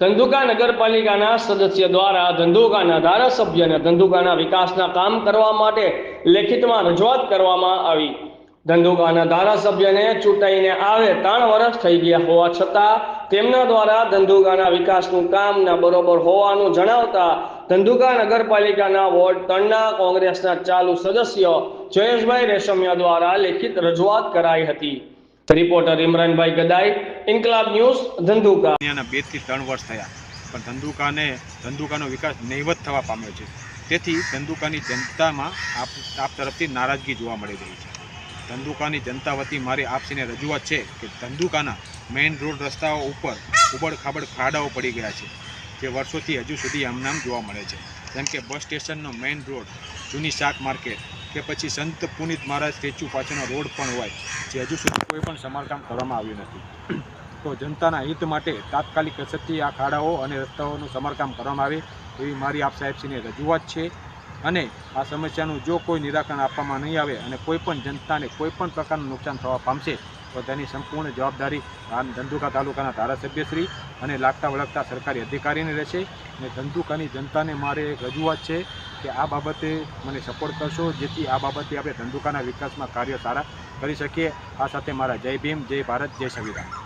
ધંધુકા નગરપાલિકાના સદસ્ય દ્વારા ધંધુકાના ધારાસભ્યને ધંધુકાના વિકાસના કામ કરવા માટે લેખિતમાં રજૂઆત કરવામાં આવી. ધંધુકાના ધારાસભ્યને ચૂંટાઈને આવે ત્રણ વર્ષ થઈ ગયા હોવા છતાં તેમના દ્વારા ધંધુકાના વિકાસનું કામ ના બરોબર હોવાનું જણાવતા ધંધુકા નગરપાલિકાના વોર્ડ ત્રણના કોંગ્રેસના ચાલુ સદસ્ય જયેશભાઈ રેશમિયા દ્વારા લેખિત રજૂઆત કરાઈ હતી. રિપોર્ટર ઇમરાનભાઈ ગદાઈ ઇન્કલાબ ન્યૂઝ ધંધુકા અહીંયાના બેથી ત્રણ વર્ષ થયા. પણ ધંધુકાને, ધંધુકાનો વિકાસ નહીવત થવા પામ્યો છે. તેથી ધંધુકાની જનતામાં આપ આપ તરફથી નારાજગી જોવા મળી રહી છે. ધંધુકાની જનતા વતી મારી આપસીને રજૂઆત છે કે ધંધુકાના મેઇન રોડ રસ્તાઓ ઉપર ઉબડખાબડ ખાડાઓ પડી ગયા છે, જે વર્ષોથી હજુ સુધી આમનામ જોવા મળે છે. જેમ કે બસ સ્ટેશનનો મેઇન રોડ, જૂની શાક માર્કેટ કે પછી સંત પુનિત મહારાજ સ્ટેચ્યુ પાછળનો રોડ પણ હોય, જે હજુ સુધી કોઈ પણ સમારકામ કરવામાં આવ્યું નથી. તો જનતાના હિત માટે તાત્કાલિક અસરથી આ ખાડાઓ અને રસ્તાઓનું સમારકામ કરવામાં આવે, એવી મારી આપ સાહેબશ્રીને રજૂઆત છે. અને આ સમસ્યાનું જો કોઈ નિરાકરણ આપવામાં નહીં આવે અને કોઈપણ જનતાને કોઈપણ પ્રકારનું નુકસાન થવા પામશે, તો તેની સંપૂર્ણ જવાબદારી ધંધુકા તાલુકાના ધારાસભ્યશ્રી અને લાગતા વળગતા સરકારી અધિકારીને રહેશે. અને ધંધુકાની જનતાને મારે રજૂઆત છે કે આ બાબતે મને સપોર્ટ કરશો, જેથી આ બાબતે આપણે ધંધુકાના વિકાસમાં કાર્ય સારા કરી શકીએ. આ સાથે મારા જય ભીમ, જય ભારત, જય સંવિધાન.